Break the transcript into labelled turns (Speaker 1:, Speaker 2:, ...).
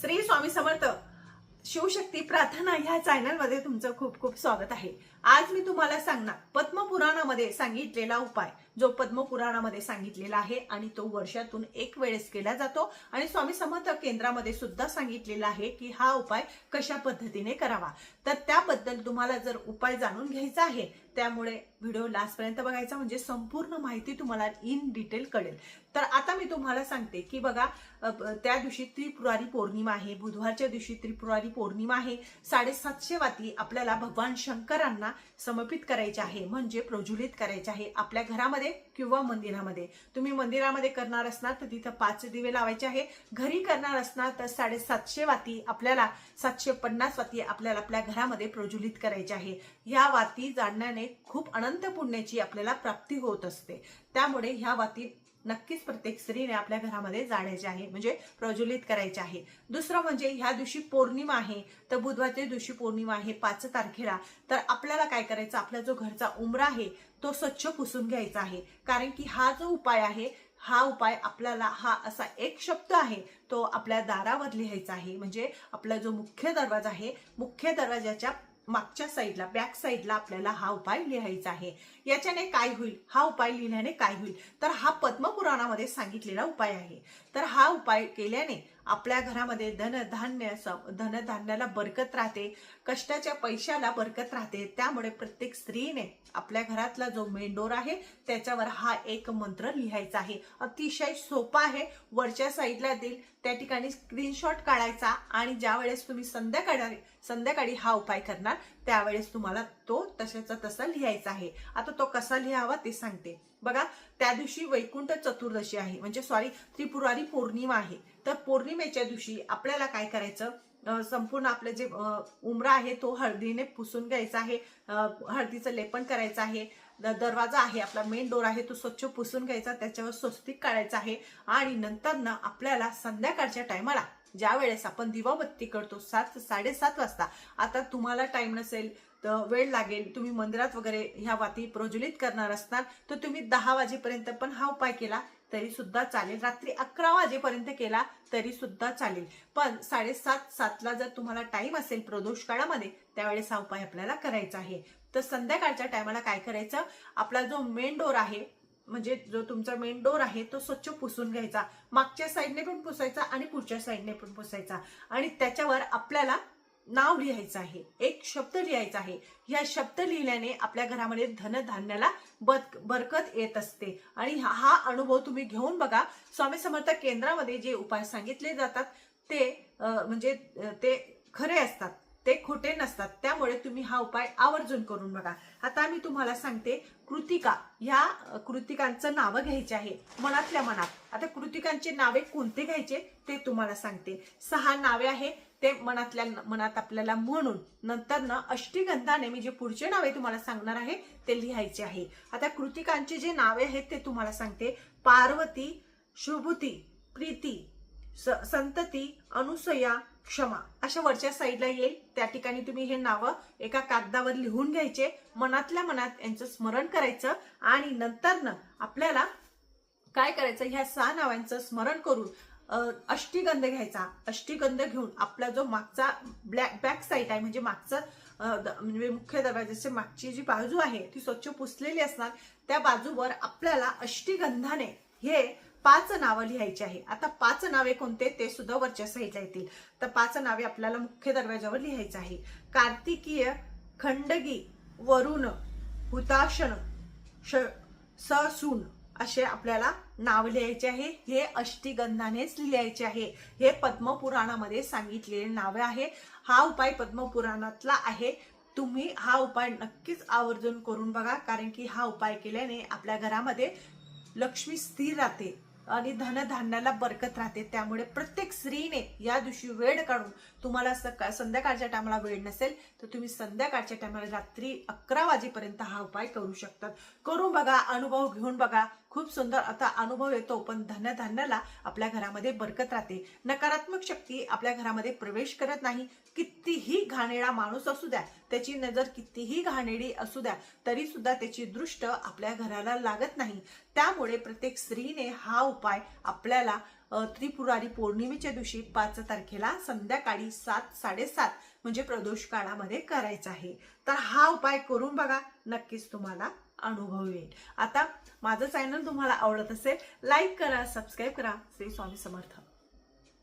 Speaker 1: श्री स्वामी समर्थ शिवशक्ती प्रार्थना ह्या चॅनलमध्ये तुमचं खूप खूप स्वागत आहे. आज मी तुम्हाला सांगणार पद्मपुराणामध्ये सांगितलेला उपाय. जो पद्मपुराणामध्ये सांगितलेला आहे आणि तो वर्षातून एक वेळेस केला जातो. आणि स्वामी समर्थ केंद्रामध्ये सुद्धा सांगितलेला आहे की हा उपाय कशा पद्धतीने करावा. तर त्याबद्दल तुम्हाला जर उपाय जाणून घ्यायचा आहे त्यामुळे व्हिडिओ लास्टपर्यंत बघायचा म्हणजे संपूर्ण माहिती तुम्हाला इन डिटेल कळेल. तर आता मी तुम्हाला सांगते की बघा त्या दिवशी त्रिपुरारी पौर्णिमा आहे बुधवारच्या दिवशी त्रिपुरारी पौर्णिमा आहे. साडेसातशे वाती आपल्याला भगवान शंकरांना समर्पित करायचे आहे म्हणजे प्रज्वलित करायचे आहे आपल्या घरामध्ये किंवा मंदिरामध्ये. तुम्ही मंदिरामध्ये करणार असणार तर तिथं पाच दिवे लावायचे आहे. घरी करणार असणार तर साडेसातशे वाती आपल्याला सातशे पन्नास वाती आपल्याला आपल्या घरामध्ये प्रज्वलित करायचे आहे. ह्या वाती जाणण्याने खूप अनंत पुण्याची आपल्याला प्राप्ती होत असते. त्यामुळे ह्या वाती नक्कीच प्रत्येक स्त्रीने आपल्या घरामध्ये जाण्याचे आहे म्हणजे प्रज्वलित करायचे आहे. दुसरं म्हणजे ह्या दिवशी पौर्णिमा आहे तर बुधवारच्या दिवशी पौर्णिमा आहे पाच तारखेला. तर आपल्याला काय करायचं? आपला जो घरचा उमरा आहे तो स्वच्छ पुसून घ्यायचा आहे. कारण की हा जो उपाय आहे हा उपाय आपल्याला हा असा एक शब्द आहे तो आपल्या दारावर लिहायचा आहे. म्हणजे आपला जो मुख्य दरवाजा आहे मुख्य दरवाजाच्या मागच्या साईडला बॅक साईडला आपल्याला हा उपाय लिहायचा आहे. याच्याने काय होईल? हा उपाय लिहिल्याने काय होईल? तर हा पद्मपुराणामध्ये सांगितलेला उपाय आहे. तर हा उपाय केल्याने आपल्या घरामध्ये धनधान्य धनधान्याला बरकत राहते कष्टाच्या पैशाला बरकत राहते त्यामुळे प्रत्येक स्त्रीने आपल्या घरातला जो मेंढोर आहे त्याच्यावर हा एक मंत्र लिहायचा आहे. अतिशय सोपा आहे. वरच्या साईडला देईल. त्या ठिकाणी स्क्रीनशॉट काढायचा आणि ज्या वेळेस तुम्ही संध्याकाळी संध्याकाळी हा उपाय करणार त्यावेळेस तुम्हाला तो तशाचा तसा लिहायचा आहे. आता तो कसा लिहावा ते सांगते. बघा त्या दिवशी वैकुंठ चतुर्दशी आहे. म्हणजे सॉरी त्रिपुरारी पौर्णिमा आहे. तर पौर्णिमेच्या दिवशी आपल्याला काय करायचं? संपूर्ण आपलं जे उमरा आहे तो हळदीने पुसून घ्यायचा आहे. हळदीचं लेपन करायचं आहे. द- दरवाजा आहे आपला मेन डोर आहे तो स्वच्छ पुसून घ्यायचा त्याच्यावर स्वस्तिक काढायचा आहे. आणि नंतर ना आपल्याला संध्याकाळच्या टायमाला ज्या वेळेस आपण दिवाबत्ती करतो सात साडेसात वाजता आता तुम्हाला टाइम नसेल तर वेळ लागेल तुम्ही मंदिरात वगैरे ह्या वाती प्रज्वलित करणार असणार तर तुम्ही दहा वाजेपर्यंत पण हा उपाय केला तरी सुद्धा चालेल. रात्री अकरा वाजेपर्यंत केला तरी सुद्धा चालेल. पण साडेसात सातला जर तुम्हाला टाइम असेल प्रदोष काळामध्ये त्यावेळेस हा उपाय आपल्याला करायचा आहे. तर संध्याकाळच्या टायमाला काय करायचं? आपला जो मेन डोर आहे म्हणजे जो तुमचा मेन डोर आहे तो स्वच्छ पुसून घ्यायचा. मागच्या साईडने पण पुसायचा आणि पुढच्या साईडने पण पुसायचा. आणि त्याच्यावर आपल्याला नाव लिहायचं आहे. एक शब्द लिहायचा आहे. या शब्द लिहिल्याने आपल्या घरामध्ये धनधान्याला बद बरकत येत असते. आणि हा- हा अनुभव तुम्ही घेऊन बघा. स्वामी समर्थ केंद्रामध्ये जे उपाय सांगितले जातात ते म्हणजे ते खरे असतात. ते खोटे नसतात. त्यामुळे तुम्ही हा उपाय आवर्जून करून बघा. आता मी तुम्हाला सांगते कृतिका ह्या कृतिकांचं नावं घ्यायचे आहे मनातल्या मनात. आता कृतिकांचे नावे कोणते घ्यायचे ते तुम्हाला सांगते. सहा नावे आहे ते मनातल्या मनात आपल्याला म्हणून नंतर ना अष्टीगंधाने मी जे पुढचे नावे तुम्हाला सांगणार आहे ते लिहायचे आहे. आता कृतिकांचे जे नावे आहेत ते तुम्हाला सांगते. पार्वती शुभुती प्रीती संतती अनुसया क्षमा. अशा वरच्या साईडला येईल. त्या ठिकाणी तुम्ही हे नावं एका कागदावर लिहून घ्यायचे. मनातल्या मनात यांचं स्मरण करायचं आणि नंतरनं आपल्याला काय करायचं? ह्या सहा नावांचं स्मरण करून अष्टीगंध घ्यायचा. अष्टीगंध घेऊन आपला जो मागचा ब्लॅक बॅक साईड आहे म्हणजे मागचं म्हणजे मुख्य दरवाजाची मागची जी बाजू आहे ती स्वच्छ पुसलेली असणार. त्या बाजूवर आपल्याला अष्टीगंधाने हे पाच नावं लिहायची आहे. आता पाच नावे कोणते ते सुद्धा वरच्या साईडला येतील. तर पाच नावे आपल्याला मुख्य दरवाजावर लिहायचं आहे. कार्तिकीय खंडगी वरुण हुताशन श ससून असे आपल्याला नाव लिहायचे आहे. हे अष्टीगंधानेच लिहायचे आहे. हे पद्मपुराणामध्ये सांगितलेले नावे आहे. हा उपाय पद्मपुराणातला आहे. तुम्ही हा उपाय नक्कीच आवर्जून करून बघा. कारण की हा उपाय केल्याने आपल्या घरामध्ये लक्ष्मी स्थिर राहते. आणि धनधान्याला बरकत राहते. त्यामुळे प्रत्येक स्त्रीने या दिवशी वेळ काढून तुम्हाला सकाळ संध्याकाळच्या टायमाला वेळ नसेल तर तुम्ही संध्याकाळच्या टायमाला रात्री अकरा वाजेपर्यंत हा उपाय करू शकतात. करून बघा अनुभव घेऊन बघा. खूप सुंदर आता अनुभव येतो पण धन्यधान्याला आपल्या घरामध्ये बरकत राहते. नकारात्मक शक्ती आपल्या घरामध्ये प्रवेश करत नाही. कितीही घाणेळा माणूस असू द्या त्याची नजर कितीही घाणेडी असू द्या तरी सुद्धा त्याची दृष्ट आपल्या घराला लागत नाही. त्यामुळे प्रत्येक स्त्रीने हा उपाय आपल्याला त्रिपुरारी पौर्णिमेच्या दिवशी पाच तारखेला संध्याकाळी सात साडेसात म्हणजे प्रदोष काळामध्ये करायचा आहे. तर हा उपाय करून बघा नक्कीच तुम्हाला अनुभव येईल. आता माझं चॅनल तुम्हाला आवडत असेल लाईक करा सबस्क्राईब करा. श्री स्वामी समर्थ.